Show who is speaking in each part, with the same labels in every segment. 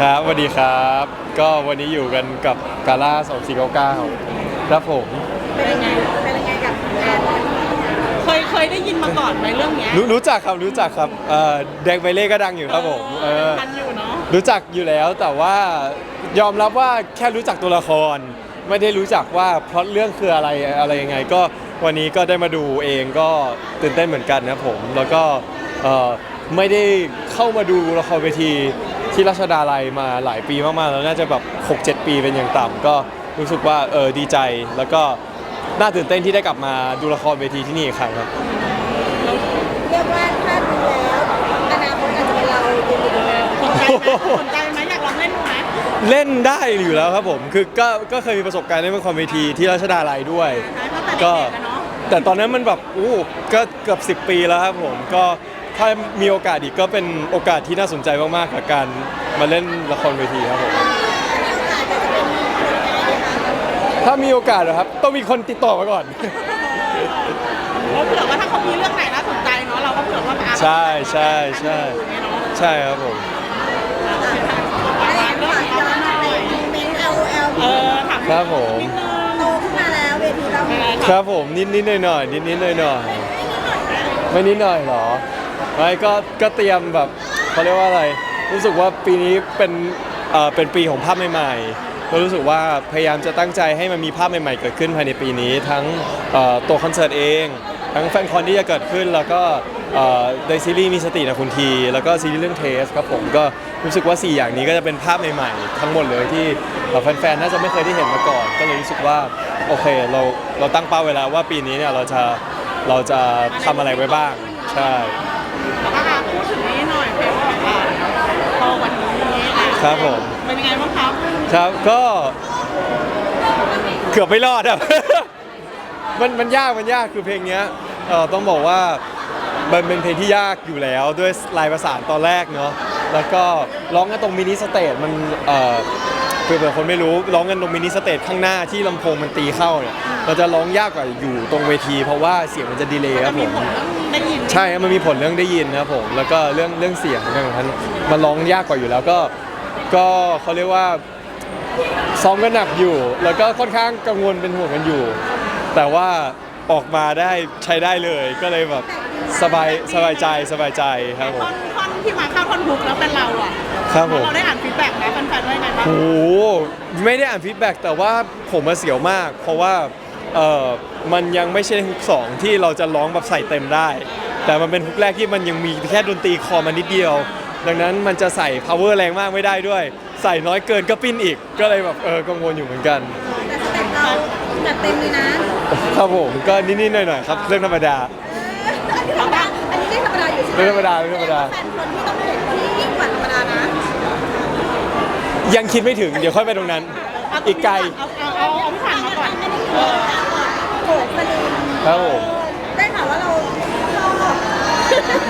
Speaker 1: ครับสวัสดีครับ ก็วันนี้อยู่กันกับกาล่า2499ครับผม
Speaker 2: เป็นยังไงเป็นยังไงกับงานวันนี้เคยเคยได้ยินมาก่อนไหมเรื่องเนี้ย
Speaker 1: รู้รู้จักครับรู้จักครับเอ่อแดงไบเล่ก็ดังอยู่ครับผมเออ
Speaker 2: ทันอยู่เนาะ
Speaker 1: รู้จักอยู่แล้วแต่ว่ายอมรับว่าแค่รู้จักตัวละคร ไม่ได้รู้จักว่าเพราะเรื่องคืออะไรอะไรยังไง ก็วันนี้ก็ได้มาดูเองก็ตื่นเต้นเหมือนกันนะครับผม แล้วก็เอ่อไม่ได้เข้ามาดูละครเวที ที่ราชดาลัยมาหลายปีมากๆแล้วน่าจะแบบ 6-7 ปีเป็นอย่างต่ำก็รู้สึกว่าเออดีใจแล้วก็น่าตื่นเต้นที่ได้กลับมาดูละครเวทีที่นี่อีกครั้งครับ
Speaker 3: เรียกว่าถ้าดูแล้วอนาคตอาจจะเป็นเราดูดีนะ
Speaker 2: สนใจไหมสนใจไหมอยากลองเล่นดูไหม
Speaker 1: เล่นได้อยู่แล้วครับผมคือก็ก็เคยมีประสบการณ์เล่นละครเวทีที่ราชดาลัยด้วย
Speaker 2: ใช่ตั้งแต่
Speaker 1: ก็
Speaker 2: เด็กๆอะเนาะ
Speaker 1: แต่ตอนนั้นมันแบบอู้ก็เกือบ 10 ปีแล้วครับผมก็ ถ้ามีโอกาสอีกก็เป็นโอกาสที่น่าสนใจมากๆกับการมาเล่นละครเวทีครับผมถ้ามีโอกาสเหรอครับ ต้องมีคนติดต่อมาก่อน
Speaker 2: เราเผื่อว่าถ้าเขามีเรื่องไหนน่าสนใจเนาะเราก็เผื่อว่าอะ
Speaker 1: ใช่ใช่ใช่
Speaker 2: อย่างเงี้ยเนาะ
Speaker 1: ใช่ครับผม
Speaker 2: อะเรื่องของเราหน่อย
Speaker 3: มิงเอลเอล
Speaker 2: เออถาม
Speaker 1: ครับผม
Speaker 2: นิดนึง
Speaker 3: โตขึ้นมาแล้วเวทีเรา
Speaker 2: เป็นไง
Speaker 1: ค
Speaker 2: ครับ
Speaker 1: รับผมนิดนิดหน่อยหน่อยนิดนิดหน่อยหน่อยไม่นิดหน่อยเหรอ ไม่ก็ก็เตรียมแบบเขาเรียกว่าอะไร รู้สึกว่าปีนี้เป็นเอ่อเป็นปีของภาพใหม่ๆก็รู้สึกว่าพยายามจะตั้งใจให้มันมีภาพใหม่ๆ เกิดขึ้นภายในปีนี้ ทั้งเอ่อตัวคอนเสิร์ตเอง ทั้งแฟนคอนที่จะเกิดขึ้นแล้วก็เอ่อในซีรีส์มีสตินะคุณที แล้วก็ซีรีส์เรื่องเทสครับผมก็รู้สึกว่า 4 อย่างนี้ก็จะเป็นภาพใหม่ๆ ทั้งหมดเลยที่เอ่อแฟนๆน่าจะไม่เคยได้เห็นมาก่อน ก็เลยรู้สึกว่าโอเคเราเราตั้งเป้าไว้แล้วว่าปีนี้เนี่ยเราจะเราจะทำอะไรไว้บ้างใช่
Speaker 2: ก็อะพูดถึงนี้หน่อยเพลงของเราพอวันนี้อะ
Speaker 1: ครับผม
Speaker 2: เป็นยังไงบ้างครับ
Speaker 1: ครับก็เกือบไม่รอดอะ มันมันยากมันยากคือเพลงเนี้ยเอ่อต้องบอกว่ามันเป็นเพลงที่ยากอยู่แล้วด้วยลายประสานตอนแรกเนาะแล้วก็ร้องกันตรงมินิสเตจมันเอ่อเผื่อคนไม่รู้ร้องกันตรงมินิสเตจข้างหน้าที่ลำโพงมันตีเข้าเนี่ยเราจะร้องยากกว่าอยู่ตรงเวที เพราะว่าเสียงมันจะดีเลย์ค
Speaker 2: จะ
Speaker 1: รับผ
Speaker 2: มี
Speaker 1: ม
Speaker 2: ผลเรื่อง ได้ยิน
Speaker 1: ใช่ครับมันมีผลเรื่องได้ยินนะครับผม แล้วก็เรื่องเรื่องเสียงเรื่องนั้นมันร้องยากกว่าอยู่แล้วก็ ก็เขาเรียกว่าซ้อมกันหนักอยู่ แล้วก็ค่อนข้างกังวลเป็นห่วงกันอยู่ แต่ว่าออกมาได้ใช้ได้เลยก็เลยแบบสบายสบายใจสบายใจครับผม
Speaker 2: ท่อนท่อนที่มาเข้าท่อนฮุกแล้วเป็นเราอะ
Speaker 1: ครับผม
Speaker 2: เราได้อ่านฟีดแบ็กไหมแฟนๆว่ายังไงบ้าง
Speaker 1: โอ้โหไม่ได้อ่านฟีดแบ็กแต่ว่าผมมาเสียวมาก เพราะว่า เออมันยังไม่ใช่ฮุกสองที่เราจะร้องแบบใส่เต็มได้ แต่มันเป็นฮุกแรกที่มันยังมีแค่ดนตรีคอมานิดเดียว ดังนั้นมันจะใส่ power แรงมากไม่ได้ด้วย ใส่น้อยเกินก็ปิ้นอีก ก็เลยแบบเออกังวลอยู่เหมือนกัน
Speaker 3: แต่สเต็ปเราจัดเต็มเลยนะครับ
Speaker 1: ผมก็นิดๆหน่อยๆครับเรื่องธรรมดา
Speaker 3: เอาบ้างอันนี้ไม่ธรรมดาอยู่ใช่ไหม
Speaker 1: ไม่ธรรมดาไม่ธรรมดา
Speaker 3: แฟนคนที่ต้องเห็นที่ยิ่งกว่าธรรมดานะ
Speaker 1: ยังคิดไม่ถึงเดี๋ยวค่อยไปตรงนั้น อีกไกล
Speaker 2: เอาเอา ก่อน
Speaker 3: โอ้สลิม
Speaker 1: ครับผม
Speaker 3: ได้ข่าวว่าเราชอบ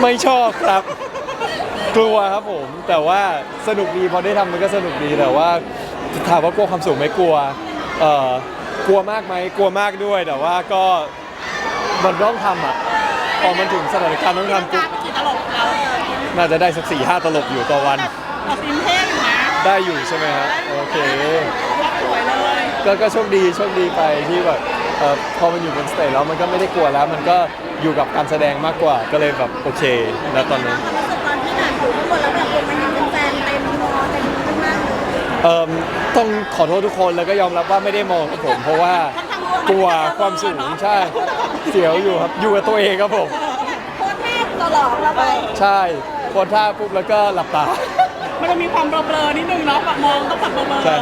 Speaker 1: ไม่ชอบครับ กลัวครับผม แต่ว่าสนุกดีพอได้ทำมันก็สนุกดีแต่ว่าถามว่ากลัวความสูงไหมกลัวเอ่อกลัวมากไหมกลัวมากด้วย แต่ว่าก็มันต้องทำอะพอมันถึงสถานการณ์ต้องทำปุ๊บ
Speaker 2: กี่ตลกเรา
Speaker 1: น่าจะได้สักสี่ห้าตลบอยู่ต่อวัน
Speaker 2: แต่ฟิล์มเท่อยู่นะ
Speaker 1: ได้อยู่ใช่ไหมฮะโอเค
Speaker 2: สวยเลย
Speaker 1: ก็ก็โชคดีโชคดีไปที่แบบเอ่อพอมันอยู่บนสเตจแล้วมันก็ไม่ได้กลัวแล้ว มันก็อยู่กับการแสดงมากกว่าก็เลยแบบโอเคแล้วตอนนั้น
Speaker 3: ความรู้สึกตอนที่หนานอยู่ข้างบนแล้วแบบคนมันยังเป็นแฟนเต็มมอเต็มข้างล่างเลย
Speaker 1: เอ่มต้องขอโทษทุกคนแล้วก็ยอมรับว่าไม่ได้มองครับผม เพราะว่ากลัวความสูงใช่ เสียวอยู่ครับอยู่กับตัวเองครับผม
Speaker 3: โคตรเทพหล่อๆของเราไป
Speaker 1: ใช่โพสท่าปุ๊บแล้วก็หลับตา
Speaker 2: มันจะมีความเบลอๆนิดนึงเนาะแบบมองต้องแบบเบลอ
Speaker 1: ใช่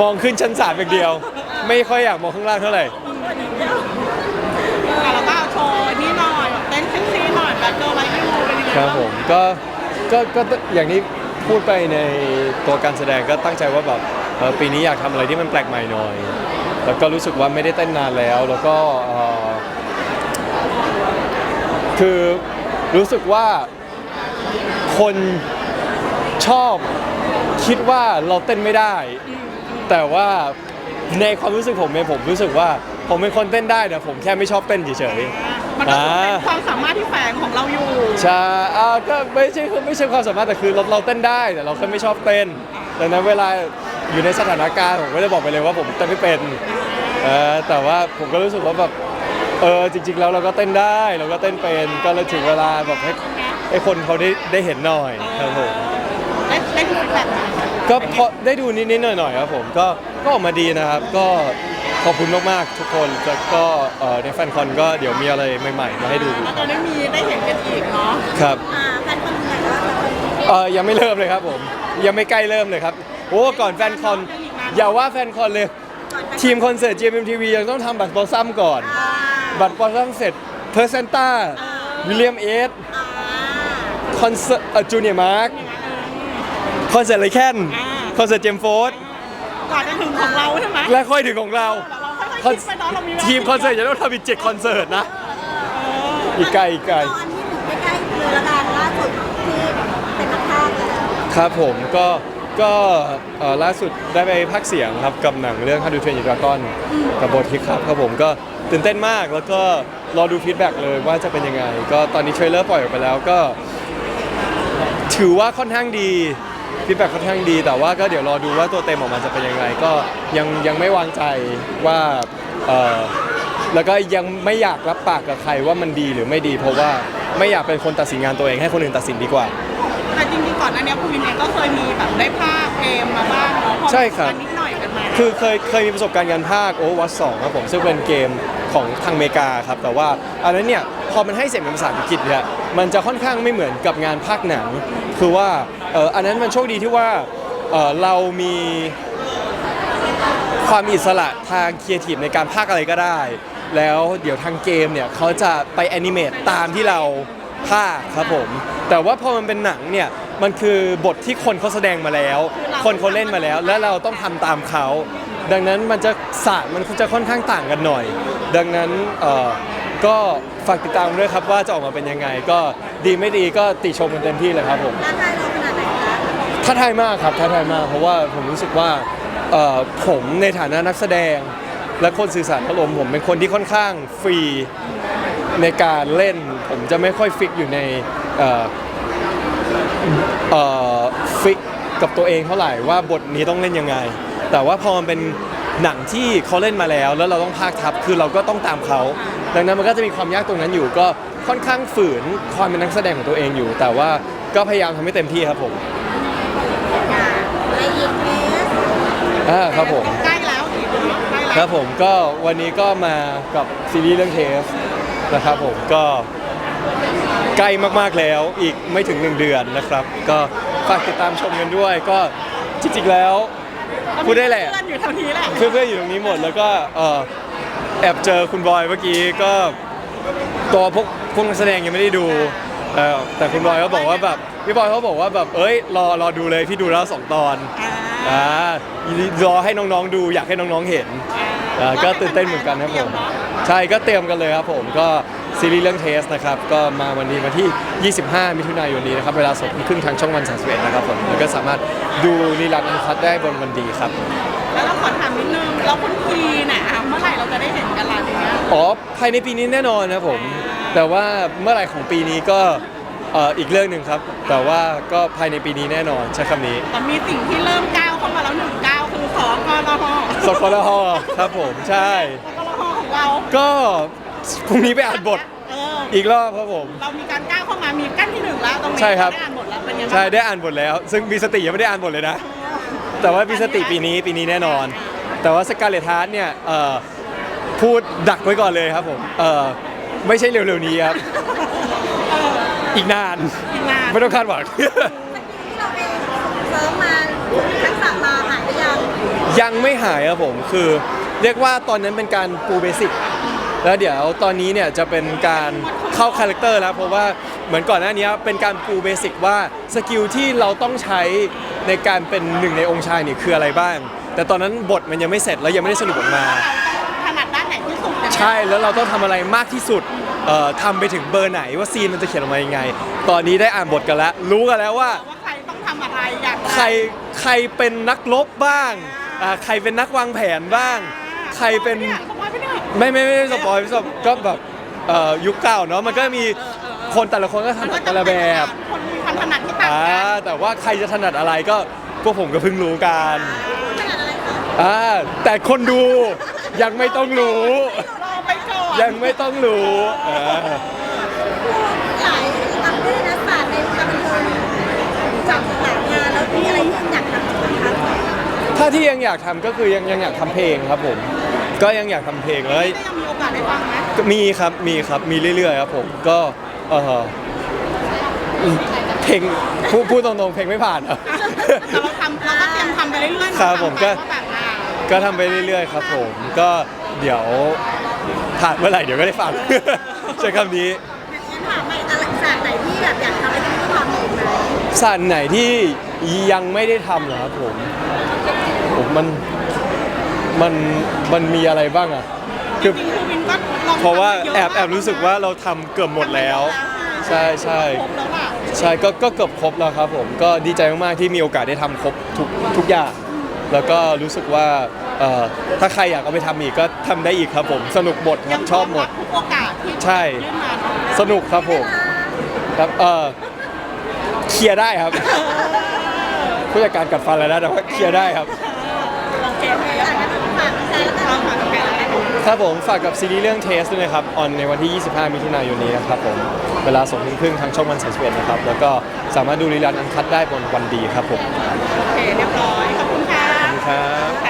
Speaker 1: มองขึ้นชั้นสามอย่างเดียว ไม่ค่อยอยากมองข้างล่างเท่าไหร่
Speaker 2: ๆแล้วก็โชว์นี่หน่อยแบบเต้นเซ็กซี่หน่อยแบบเจออะไรไม่รู้เป็นยังไง
Speaker 1: ครับผมก็ก็ก็อย่างที่พูดไปในตัวการแสดงก็ตั้งใจว่าแบบเอ่อปีนี้อยากทำอะไรที่มันแปลกใหม่หน่อย แล้วก็รู้สึกว่าไม่ได้เต้นนานแล้ว แล้วก็เอ่อคือรู้สึกว่าคนชอบคิดว่าเราเต้นไม่ได้ แต่ว่าในความรู้สึกผมเองผมรู้สึกว่าผมเป็นคนเต้นได้แต่ผมแค่ไม่ชอบเต้นเฉยๆ
Speaker 2: มันก็คือเป็น
Speaker 1: อ่า
Speaker 2: ความสามารถที่แฝงของเราอยู่
Speaker 1: ใช่อ่าก็ไม่ใช่ไม่ใช่ความสามารถแต่คือเราเราเต้นได้แต่เราแค่ไม่ชอบเต้นดังนั้นเวลาอยู่ในสถานการณ์ผมก็จะบอกไปเลยว่าผมเต้นไม่เป็นเออแต่ว่าผมก็รู้สึกว่าแบบเออจริง ๆ แล้วเราก็เต้นได้เราก็เต้นเป็นก็เลยถึงเวลาแบบให้ให้คนเขาได้ได้เห็นหน่อยครับผม
Speaker 2: ได้ได้ดูแบบไหน
Speaker 1: ก็พอได้ดูนิดๆหน่อยๆครับผมก็ก็ออกมาดีนะครับ ก็ขอบคุณมากๆทุกคนแล้วก็เอ่อในแฟนคอนก็เดี๋ยวมีอะไรใหม่ๆมาให้ดู
Speaker 2: แล้วจะได้มีได้เห็นกันอีกเนาะ
Speaker 1: ครับ
Speaker 3: อ่าแฟนคนไหนว่าแบบ
Speaker 1: เออยังไม่เริ่มเลยครับผมยังไม่ใกล้เริ่มเลยครับโอ้ก่อนแฟนคอนอย่าว่าแฟนคอนเลย
Speaker 3: ก่อนไป
Speaker 1: ทีมคอนเสิร์ต GMMTV ยังต้องทำบัตรโปรซัมก่อน
Speaker 3: อ่า
Speaker 1: บัตรโปรซัมเสร็จเพอร์เซนต้าวิลเลียมเอส
Speaker 3: อ่า
Speaker 1: คอนเสิร์ตจูเนียร์มาร์ค คอนเสิร์ตไลแคนคอนเสิร์ตเจมส์โฟร์ด
Speaker 2: ก่อนจะถึงของเราใช่ไหม
Speaker 1: และค่อยถึงของเรา
Speaker 2: เราค่อยๆคิดไปเนาะเรามีเวลา
Speaker 1: ทีมคอนเสิร์ตจะต้องทำอีกเจ็ดคอนเสิร์ตนะ อีกไกลอีกไกล
Speaker 3: ตอนที่ถึงใกล้ๆเลยละกันล่าสุดที่เป็นนักพากย์แล้ว
Speaker 1: ครับผมก็ก็เอ่อล่าสุดได้ไปพักเสียงครับกับหนังเรื่อง How to Train Your Dragon กับบทฮิกครับครับผมก็ตื่นเต้นมากแล้วก็รอดูฟีดแบ็กเลยว่าจะเป็นยังไง ก็ตอนนี้เทรลเลอร์ปล่อยออกไปแล้วก็ ถือว่าค่อนข้างดี ฟีดแบ็กค่อนข้างดี แต่ว่าก็เดี๋ยวรอดูว่าตัวเต็มออกมาจะเป็นยังไง ก็ยังยังไม่วางใจว่าเออแล้วก็ยังไม่อยากรับปากกับใครว่ามันดีหรือไม่ดี เพราะว่าไม่อยากเป็นคนตัดสินงานตัวเองให้คนอื่นตัดสินดีกว่า
Speaker 2: แต่จริงๆก่อนหน้านี้คุณวินเองก็เคยมีแบบได้ภาพเกมมาบ้างเนาะพอ
Speaker 1: ใช่ครับ
Speaker 2: กันนิดหน่อยกันมา
Speaker 1: คือเคยเคยมีประสบการณ์การภาคโอวัตสองครับผม ซึ่งเป็นเกมของทางอเมริกาครับ แต่ว่าอันนั้นเนี่ย พอมันให้เสียงเป็นภาษาอังกฤษเนี่ยมันจะค่อนข้างไม่เหมือนกับงานภาคหนัง คือว่า เอ่ออันนั้นมันโชคดีที่ว่าเอ่อเรามีความอิสระทางครีเอทีฟในการภาคอะไรก็ได้ แล้วเดี๋ยวทางเกมเนี่ยเขาจะไปแอนิเมตตามที่เราภาคครับผม แต่ว่าพอมันเป็นหนังเนี่ย มันคือบทที่คนเขาแสดงมาแล้ว คนเขาเล่นมาแล้ว แล้วเราต้องทำตามเขา ดังนั้นมันจะศาสตร์มันจะค่อนข้างต่างกันหน่อย ดังนั้นเอ่อก็ฝากติดตามด้วยครับว่าจะออกมาเป็นยังไง ก็ดีไม่ดีก็ติชมกันเต็มที่เลยครับผม
Speaker 3: ท้าทายเราขนาดไหนคะ
Speaker 1: ท้าทายมากครับท้าทายมาก เพราะว่าผมรู้สึกว่าเอ่อผมในฐานะนักแสดง และคนสื่อสารอารมณ์ผมเป็นคนที่ค่อนข้างฟรีในการเล่น ผมจะไม่ค่อยฟิกอยู่ในเอ่อเอ่อฟิกกับตัวเองเท่าไหร่ว่าบทนี้ต้องเล่นยังไง แต่ว่าพอมันเป็นหนังที่เขาเล่นมาแล้ว แล้วเราต้องพากทับคือเราก็ต้องตามเขาดังนั้นมันก็จะมีความยากตรงนั้นอยู่ ก็ค่อนข้างฝืนความเป็นนักแสดงของตัวเองอยู่ แต่ว่าก็พยายามทำให้เต็มที่ครับผม
Speaker 3: อ่าและอีกเมส
Speaker 1: อ่าครับผม
Speaker 2: ใกล้แล้วอีกเนาะใกล้แล้ว
Speaker 1: ครับผมก็วันนี้ก็มากับซีรีส์เรื่องเทสนะครับผมก็ใกล้มากๆแล้วอีกไม่ถึง 1 เดือนนะครับ ก็ฝากติดตามชมกันด้วย ก็จริงๆแล้วพูดได้แหละ
Speaker 2: เพื่อนอยู่แถวนี้แหละ
Speaker 1: เพื่อนๆอยู่ตรงนี้หมดแล้วก็เอ่อแอบเจอคุณบอยเมื่อกี้ก็ตัวพวกพวกนักแสดงยังไม่ได้ดู เอ่อแต่คุณบอยเขาบอกว่าแบบพี่บอยเขาบอกว่าแบบเอ้ยรอรอดูเลยพี่ดูแล้วสองตอน
Speaker 2: อ่า
Speaker 1: อ่ารอให้น้องๆดูอยากให้น้องๆเห็นอ่าก็ตื่นเต้นเหมือนกันครับผม ใช่ก็เตรียมกันเลยครับผมก็ซีรีส์เรื่องเทสนะครับก็มาวันนี้วันที่ 25 มิถุนายนนี้นะครับเวลาสดครึ่งทางช่องวัน31นะครับผมแล้วก็สามารถดูรีลันอันคัดได้บนวันดีครับ
Speaker 2: แล้วเราขอถามนิดนึงเราคุณพีน่ะอะเมื่อไหร่เราจะได้เห็นกันล่ะทีเนี้ย
Speaker 1: อ๋อภายในปีนี้แน่นอนนะครับผม แต่ว่าเมื่อไหร่ของปีนี้ก็เอ่ออีกเรื่องหนึ่งครับ แต่ว่าก็ภายในปีนี้แน่นอนใช้คำนี้
Speaker 2: แต่มีสิ่งที่เริ่มก้าวเข้ามาแล้วหนึ่งก้าวคือสองกรห
Speaker 1: สกลฮครับผมใช่
Speaker 2: กรหของเรา
Speaker 1: ก็พรุ่งนี้ไปอ่านบท
Speaker 2: เออ
Speaker 1: อีกรอบครับผม
Speaker 2: เรามีการก้าวเข้ามามีกั้นที่หนึ่งแล้วตรงนี้
Speaker 1: ใช่ครับ
Speaker 2: ได้อ่านบทแล้วเป็นยังไง
Speaker 1: ใช่ได้อ่านบทแล้ว ซึ่งมีสติยังไม่ได้อ่านบทเลยนะ แต่ว่ามีสติปีนี้ปีนี้แน่นอน แต่ว่าสกาเลตฮาร์ดเนี่ยเอ่อพูดดักไว้ก่อนเลยครับผมเอ่อ ไม่ใช่เร็วๆนี้ครับ อีกนาน
Speaker 2: อีกนาน
Speaker 1: ไม่ต้องคาดหวัง
Speaker 3: ที่เราไปเซิร์ฟมาทักษะมาหายไปยัง
Speaker 1: ยังไม่หายครับผมคือเรียกว่าตอนนั้นเป็นการปูเบสิกแล้วเดี๋ยวตอนนี้เนี่ยจะเป็นการเข้าคาแรคเตอร์แล้วเพราะว่าเหมือนก่อนหน้านี้เป็นการปูเบสิกว่าสกิลที่เราต้องใช้ในการเป็นหนึ่งในองค์ชายเนี่ยคืออะไรบ้าง แต่ตอนนั้นบทมันยังไม่เสร็จแล้วยังไม่ได้สรุปออกมา ใช่แล้วเราต้องทำอะไรมากที่สุดเอ่อทำไปถึงเบอร์ไหนว่าซีนมันจะเขียนออกมายังไง ตอนนี้ได้อ่านบทกันแล้ว รู้กันแล้วว่า
Speaker 2: ว่าใครต้องทำอะไรอย่างไร
Speaker 1: ใครใครเป็นนักรบบ้างอ่าใครเป็นนักวางแผนบ้าง ใครเป็น
Speaker 2: เนี่ยสปอยล์ไปเนี่ย
Speaker 1: ไม่ไม่ไม่ไม่สปอยไม่สปอยก็แบบเอ่อยุคเก่าเนาะมันก็มีคนแต่ละคนก็ถนัดแต่ละแบบ
Speaker 2: คนมีความถนัดที่ต่าง
Speaker 1: อ่า
Speaker 2: กัน
Speaker 1: แต่ว่าใครจะถนัดอะไรก็พวกผมก็เพิ่งรู้กัน
Speaker 3: ขนาดอะไรคะ
Speaker 1: อ่าแต่คนดูยังไม่ต้องรู้
Speaker 2: รอไปก่อน
Speaker 1: ยังไม่ต้องรู้อ่า
Speaker 3: หลายทำด้วยนะศาสตร์ในวงการบันเทิงจับหลายงานแล้วมีอะไรที่อยากทำบ้างคะ
Speaker 1: ถ้าที่ยังอยากทำก็คือยังยังอยากทำเพลงครับผม ก็ยังอยากทำเพลงเลย
Speaker 2: ก็ยังมีโอกาสได้ฟังไหม
Speaker 1: ก็มีครับมีครับมีเรื่อยๆครับผมก็เอออืมเพลงพูดพูดตรงๆเพลงไม่ผ่านครับ
Speaker 2: แต่เราทำเราก็เตรียมทำไปเรื่อยๆเนอะ
Speaker 1: ครับผมก็
Speaker 2: ทำไปว่าแบบอ่า
Speaker 1: ก็ทำไปเรื่อยๆครับผม ก็เดี๋ยว ผ่านเมื่อไหร่เดี๋ยวก็ได้ฟัง ใช้คำนี้
Speaker 3: งั้นถามใหม่อะไรศาสตร์ไหนที่แบบอยากทำแล้วยังไม่ทำอยู่ไหม
Speaker 1: สันไหนที่ยังไม่ได้ทำเหรอครับผมผมมันมันมันมีอะไรบ้างอะ
Speaker 2: จ
Speaker 1: คือ
Speaker 2: ริงๆครูวินก็ลอง
Speaker 1: เพราะว่า
Speaker 2: ทำมย
Speaker 1: แอบ
Speaker 2: มก
Speaker 1: แอบรู้สึกว่าเราทำเกือบหมดแล้ว ใช่ใช่
Speaker 2: ครบแล้วล่ะ
Speaker 1: ใช่ก็ก็เกือบครบแล้วครับผมก็ดีใจมาก ๆ ที่มีโอกาสได้ทำครบทุกทุกอย่าง แล้วก็รู้สึกว่า เอ่อถ้าใครอยากเอาไปทำอีกก็ทำได้อีกครับผม สนุกหมดค
Speaker 2: ยั
Speaker 1: รับ
Speaker 2: ง
Speaker 1: ชอบหมด
Speaker 2: รับทุกโอกาสที่
Speaker 1: ใช่
Speaker 2: ยื่นมาเนาะ
Speaker 1: สนุกครับผมครับเออเคลียร์ได้ครับผู้จัดการกัดฟันแล้วนะแต่ว่าเคลียร์ได้ครับ
Speaker 2: โอเคไหม
Speaker 3: อะงั้นฝากใจแล้วกัน
Speaker 2: เราฝากแฟนอะไรของ
Speaker 1: ครับผมฝากกับซีรีส์เรื่องเทสด้วยนะครับออนในวันที่ 25 มิถุนายนนี้นะครับผม เวลาสองทุ่มครึ่งทางช่องวันสายสเนนะครับ แล้วก็สามารถดูรีลันอันคัดได้บนวันดีครับผม
Speaker 2: โอเคเรียบร้อย ขอบคุณค่ะ
Speaker 1: ขอบคุณครับ
Speaker 2: ค่ะ